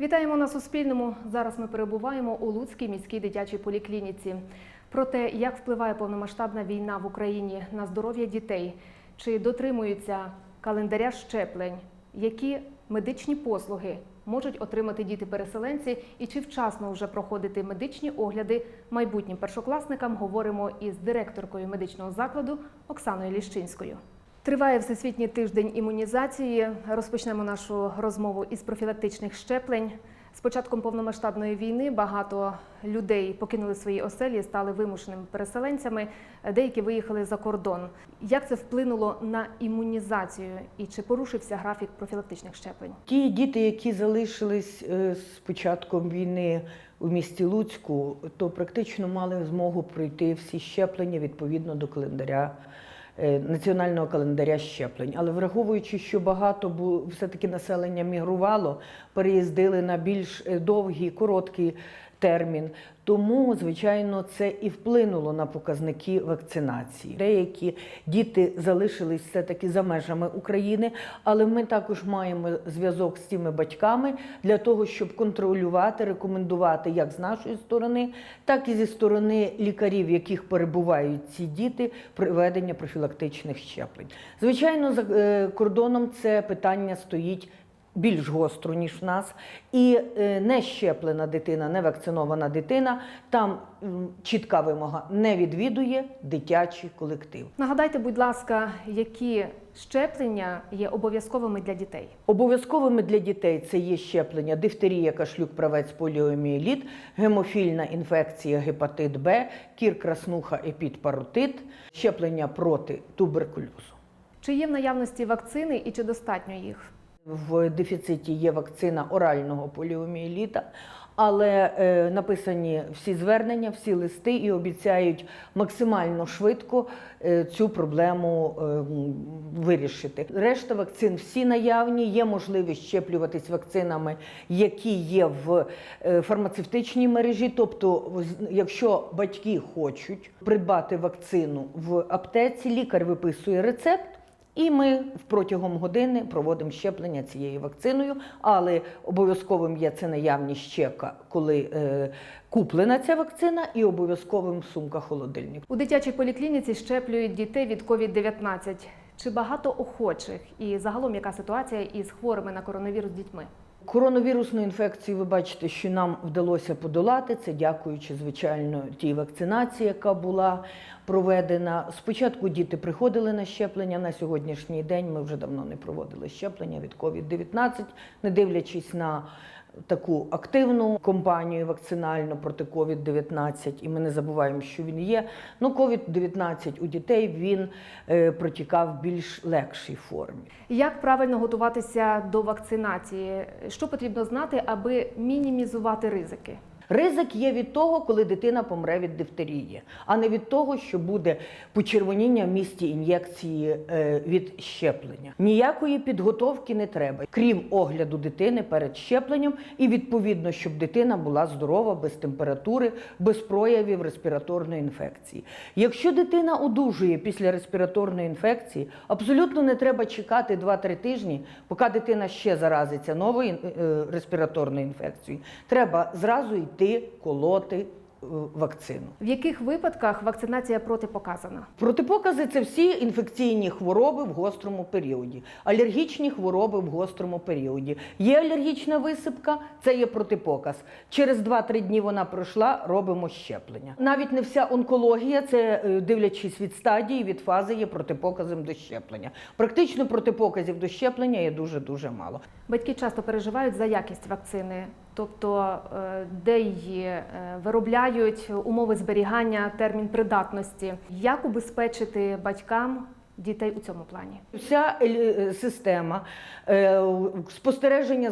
Вітаємо на Суспільному. Зараз ми перебуваємо у Луцькій міській дитячій поліклініці. Про те, як впливає повномасштабна війна в Україні на здоров'я дітей, чи дотримуються календаря щеплень, які медичні послуги можуть отримати діти-переселенці, і чи вчасно вже проходити медичні огляди майбутнім першокласникам, говоримо із директоркою медичного закладу Оксаною Ліщинською. Триває Всесвітній тиждень імунізації. Розпочнемо нашу розмову із профілактичних щеплень. З початком повномасштабної війни багато людей покинули свої оселі, стали вимушеними переселенцями. Деякі виїхали за кордон. Як це вплинуло на імунізацію і чи порушився графік профілактичних щеплень? Ті діти, які залишились е, з початком війни у місті Луцьку, то практично мали змогу пройти всі щеплення відповідно до календаря. Е, Національного календаря щеплень, але враховуючи, що багато все-таки населення мігрувало, переїздили на більш довгі, короткі термін. Тому, звичайно, це і вплинуло на показники вакцинації. Деякі діти залишились все-таки за межами України, але ми також маємо зв'язок з тими батьками для того, щоб контролювати, рекомендувати як з нашої сторони, так і зі сторони лікарів, в яких перебувають ці діти, проведення профілактичних щеплень. Звичайно, за е, кордоном це питання стоїть більш гостро, ніж в нас. І е, не щеплена дитина, не вакцинована дитина, там чітка вимога не відвідує дитячий колектив. Нагадайте, будь ласка, які щеплення є обов'язковими для дітей? Обов'язковими для дітей це є щеплення дифтерія, кашлюк, правець, поліомієліт, гемофільна інфекція, гепатит Б, кір, краснуха, епід, паротит, щеплення проти туберкульозу. Чи є в наявності вакцини і чи достатньо їх? В дефіциті є вакцина орального поліомієліта, але е, написані всі звернення, всі листи і обіцяють максимально швидко е, цю проблему е, вирішити. Решта вакцин всі наявні. Є можливість щеплюватись вакцинами, які є в е, фармацевтичній мережі. Тобто, якщо батьки хочуть придбати вакцину в аптеці, лікар виписує рецепт. І ми протягом години проводимо щеплення цією вакциною, але обов'язковим є це наявність чека, коли е, куплена ця вакцина, і обов'язковим сумка холодильник. У дитячій поліклініці щеплюють дітей від COVID-19. Чи багато охочих? І загалом яка ситуація із хворими на коронавірус дітьми? Коронавірусну інфекцію ви бачите, що нам вдалося подолати. Це дякуючи, звичайно, тій вакцинації, яка була проведена. Спочатку діти приходили на щеплення. На сьогоднішній день ми вже давно не проводили щеплення від COVID-19, не дивлячись на таку активну кампанію вакцинальну проти COVID-19, і ми не забуваємо, що він є. Ну, COVID-19 у дітей він е, протікав в більш легшій формі. Як правильно готуватися до вакцинації? Що потрібно знати, аби мінімізувати ризики? Ризик є від того, коли дитина помре від дифтерії, а не від того, що буде почервоніння в місті ін'єкції е, від щеплення. Ніякої підготовки не треба, крім огляду дитини перед щепленням, і відповідно, щоб дитина була здорова, без температури, без проявів респіраторної інфекції. Якщо дитина одужує після респіраторної інфекції, абсолютно не треба чекати 2-3 тижні, поки дитина ще заразиться новою е, респіраторною інфекцією. Треба зразу йти колоти е, вакцину. В яких випадках вакцинація протипоказана? Протипокази це всі інфекційні хвороби в гострому періоді, алергічні хвороби в гострому періоді. Є алергічна висипка, це є протипоказ. Через 2-3 дні вона пройшла, робимо щеплення. Навіть не вся онкологія, це е, дивлячись від стадії, від фази, є протипоказом до щеплення. Практично протипоказів до щеплення є дуже дуже мало. Батьки часто переживають за якість вакцини, тобто е, де її е, виробляють, умови зберігання, термін придатності. Як убезпечити батькам дітей у цьому плані? Вся е, система спостереження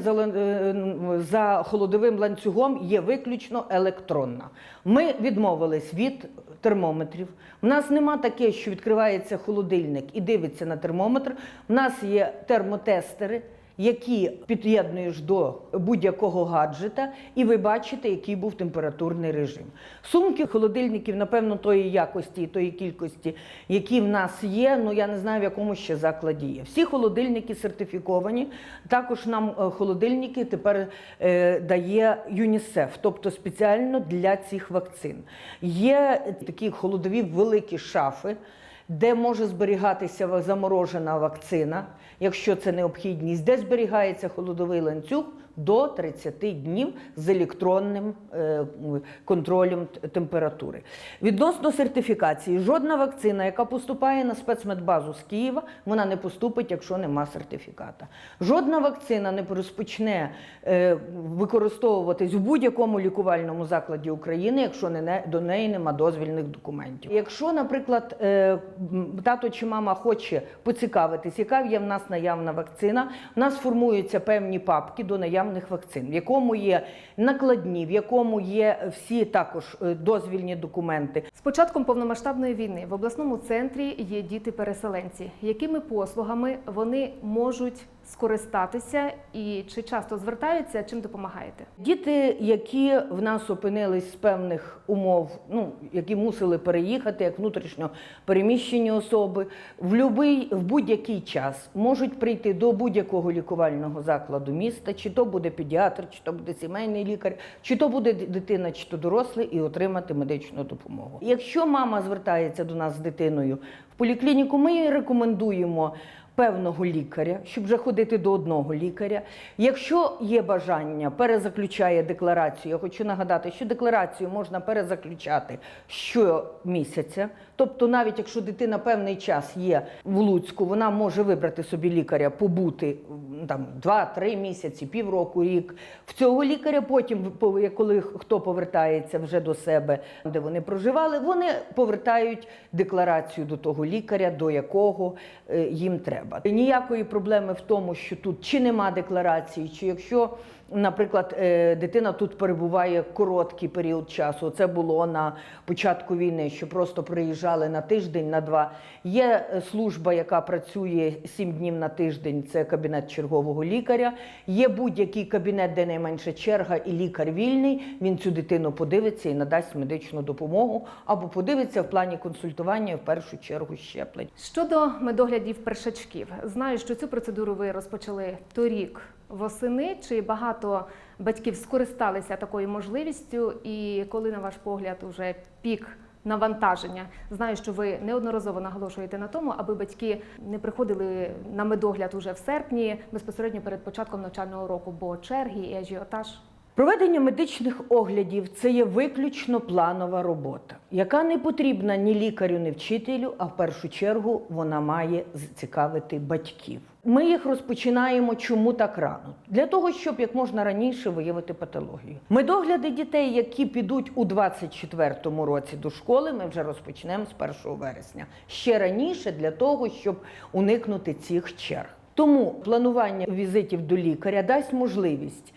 за холодовим ланцюгом є виключно електронна. Ми відмовились від термометрів. У нас нема таке, що відкривається холодильник і дивиться на термометр. У нас є термотестери. Які під'єднуєш до будь-якого гаджета, і ви бачите, який був температурний режим. Сумки холодильників, напевно, тої якості і тої кількості, які в нас є. Ну я не знаю, в якому ще закладі є. Всі холодильники сертифіковані. Також нам е, холодильники тепер е, дає ЮНІСЕФ, тобто спеціально для цих вакцин. Є такі холодові великі шафи де може зберігатися заморожена вакцина, якщо це необхідність, де зберігається холодовий ланцюг до 30 днів з електронним е, контролем температури. Відносно сертифікації, жодна вакцина, яка поступає на спецмедбазу з Києва, вона не поступить, якщо нема сертифіката. Жодна вакцина не розпочне е, використовуватись в будь-якому лікувальному закладі України, якщо до неї нема дозвільних документів. Якщо, наприклад, е, тато чи мама хоче поцікавитись, яка є в нас наявна вакцина, в нас формуються певні папки до наявних вакцин, в якому є накладні, в якому є всі також е, дозвільні документи. З початком повномасштабної війни в обласному центрі є діти-переселенці. Якими послугами вони можуть скористатися і чи часто звертаються, чим допомагаєте? Діти, які в нас опинились з певних умов, ну які мусили переїхати, як внутрішньо переміщені особи, в любий, в будь-який час можуть прийти до будь-якого лікувального закладу міста, чи то буде педіатр, чи то буде сімейний лікар, чи то буде дитина, чи то дорослий, і отримати медичну допомогу. Якщо мама звертається до нас з дитиною в поліклініку, ми їй рекомендуємо певного лікаря, щоб вже ходити до одного лікаря. Якщо є бажання, перезаключає декларацію. Я хочу нагадати, що декларацію можна перезаключати щомісяця. Тобто, навіть якщо дитина певний час є в Луцьку, вона може вибрати собі лікаря, побути там 2-3 місяці, півроку, рік. В цього лікаря потім, по- коли хто повертається вже до себе, де вони проживали, вони повертають декларацію до того лікаря, до якого е, їм треба. Ніякої проблеми в тому, що тут чи нема декларації, чи якщо, наприклад, е, дитина тут перебуває короткий період часу. Це було на початку війни, що просто приїжджали на тиждень, на два. Є служба, яка працює сім днів на тиждень. Це кабінет чергового лікаря. Є будь-який кабінет, де найменша черга, і лікар вільний. Він цю дитину подивиться і надасть медичну допомогу або подивиться в плані консультування в першу чергу щеплень. Щодо медоглядів першачків, знаю, що цю процедуру ви розпочали торік восени. Чи багато батьків скористалися такою можливістю? І коли, на ваш погляд, уже пік навантаження? Знаю, що ви неодноразово наголошуєте на тому, аби батьки не приходили на медогляд уже в серпні, безпосередньо перед початком навчального року, бо черги і ажіотаж. Проведення медичних оглядів це є виключно планова робота, яка не потрібна ні лікарю, ні вчителю, а в першу чергу вона має зацікавити батьків. Ми їх розпочинаємо чому так рано? Для того, щоб як можна раніше виявити патологію. Медогляди дітей, які підуть у 24-му році до школи, ми вже розпочнемо з 1 вересня. Ще раніше для того, щоб уникнути цих черг. Тому планування візитів до лікаря дасть можливість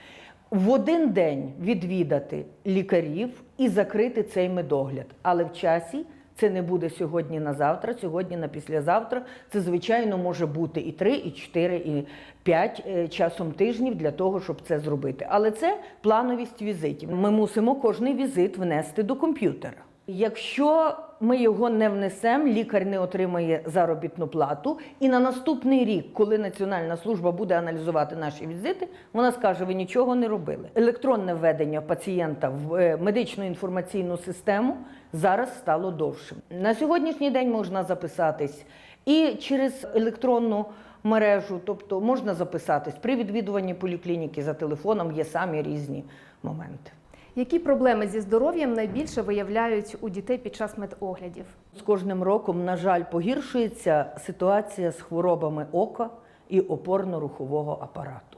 в один день відвідати лікарів і закрити цей медогляд. Але в часі це не буде сьогодні на завтра, сьогодні на післязавтра. Це, звичайно, може бути і 3, і 4, і 5 е, часом тижнів для того, щоб це зробити. Але це плановість візитів. Ми мусимо кожний візит внести до комп'ютера. Якщо ми його не внесемо, лікар не отримає заробітну плату. І на наступний рік, коли Національна служба буде аналізувати наші візити, вона скаже: ви нічого не робили. Електронне введення пацієнта в е, медичну інформаційну систему зараз стало довшим. На сьогоднішній день можна записатись і через електронну мережу, тобто можна записатись при відвідуванні поліклініки за телефоном. Є самі різні моменти. Які проблеми зі здоров'ям найбільше виявляють у дітей під час медоглядів? З кожним роком, на жаль, погіршується ситуація з хворобами ока і опорно-рухового апарату.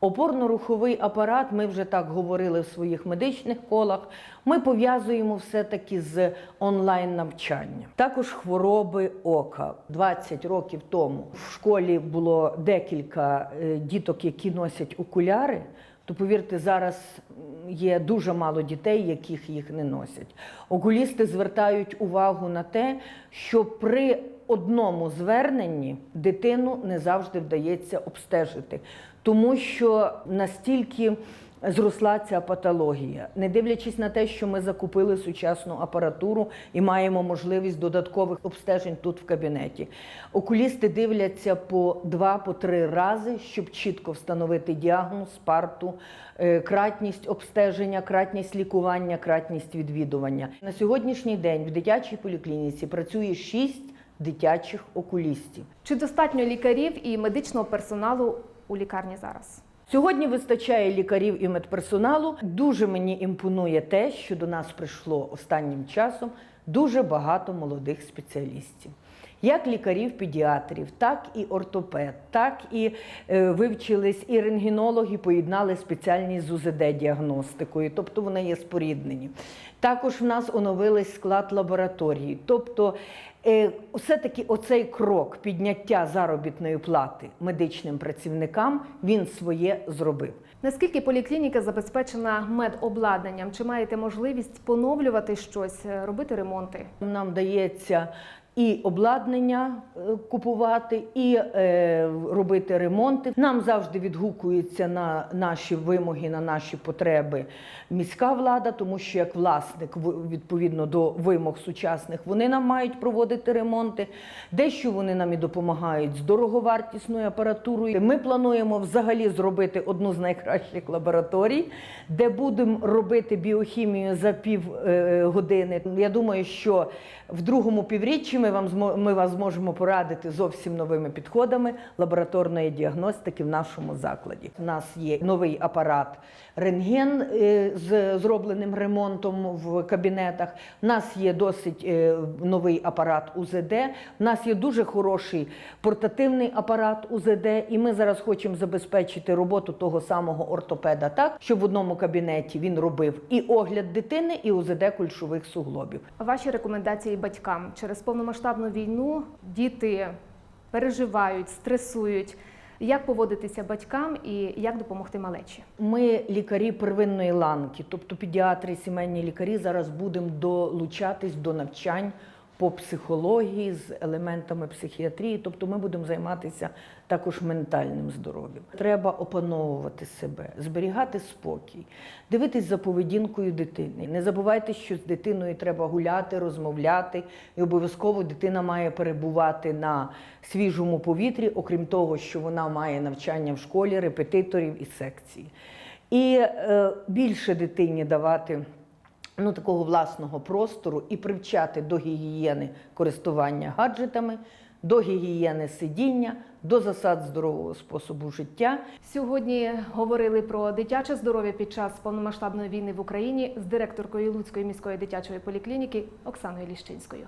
Опорно-руховий апарат, ми вже так говорили в своїх медичних колах. Ми пов'язуємо все-таки з онлайн-навчанням. Також хвороби ока. 20 років тому в школі було декілька е, діток, які носять окуляри. То повірте, зараз є дуже мало дітей, яких їх не носять. Окулісти звертають увагу на те, що при одному зверненні дитину не завжди вдається обстежити. тому що настільки зросла ця патологія, не дивлячись на те, що ми закупили сучасну апаратуру і маємо можливість додаткових обстежень тут в кабінеті. Окулісти дивляться по два, по три рази, щоб чітко встановити діагноз, парту, е, кратність обстеження, кратність лікування, кратність відвідування. На сьогоднішній день в дитячій поліклініці працює шість дитячих окулістів. Чи достатньо лікарів і медичного персоналу у лікарні зараз? Сьогодні вистачає лікарів і медперсоналу. Дуже мені імпонує те, що до нас прийшло останнім часом дуже багато молодих спеціалістів. Як лікарів, педіатрів, так і ортопед, так і е, вивчились і рентгенологи, поєднали спеціальність з УЗД-діагностикою, тобто вони є споріднені. Також в нас оновились склад лабораторії. Тобто, е, все-таки оцей крок підняття заробітної плати медичним працівникам він своє зробив. Наскільки поліклініка забезпечена медобладнанням? Чи маєте можливість поновлювати щось, е, робити ремонти? Нам дається і обладнання е, купувати, і е, робити ремонти. Нам завжди відгукується на наші вимоги, на наші потреби міська влада, тому що як власник, відповідно до вимог сучасних, вони нам мають проводити ремонти. Дещо вони нам і допомагають з дороговартісною апаратурою. Ми плануємо взагалі зробити одну з найкращих лабораторій, де будемо робити біохімію за пів е, години. Я думаю, що в другому півріччі ми вам змо- ми вас зможемо порадити зовсім новими підходами лабораторної діагностики в нашому закладі. У нас є новий апарат рентген е, з зробленим ремонтом в кабінетах. У нас є досить е, новий апарат УЗД. У нас є дуже хороший портативний апарат УЗД, і ми зараз хочемо забезпечити роботу того самого ортопеда так, щоб в одному кабінеті він робив і огляд дитини, і УЗД кульшових суглобів. Ваші рекомендації батькам через повномасштабну війну діти переживають, стресують. Як поводитися батькам і як допомогти малечі? Ми лікарі первинної ланки, тобто педіатри, сімейні лікарі, зараз будемо долучатись до навчань по психології з елементами психіатрії, тобто ми будемо займатися також ментальним здоров'ям. Треба опановувати себе, зберігати спокій, дивитись за поведінкою дитини. Не забувайте, що з дитиною треба гуляти, розмовляти, і обов'язково дитина має перебувати на свіжому повітрі, окрім того, що вона має навчання в школі, репетиторів і секції. І е, більше дитині давати ну, такого власного простору і привчати до гігієни користування гаджетами, до гігієни сидіння, до засад здорового способу життя. Сьогодні говорили про дитяче здоров'я під час повномасштабної війни в Україні з директоркою Луцької міської дитячої поліклініки Оксаною Ліщинською.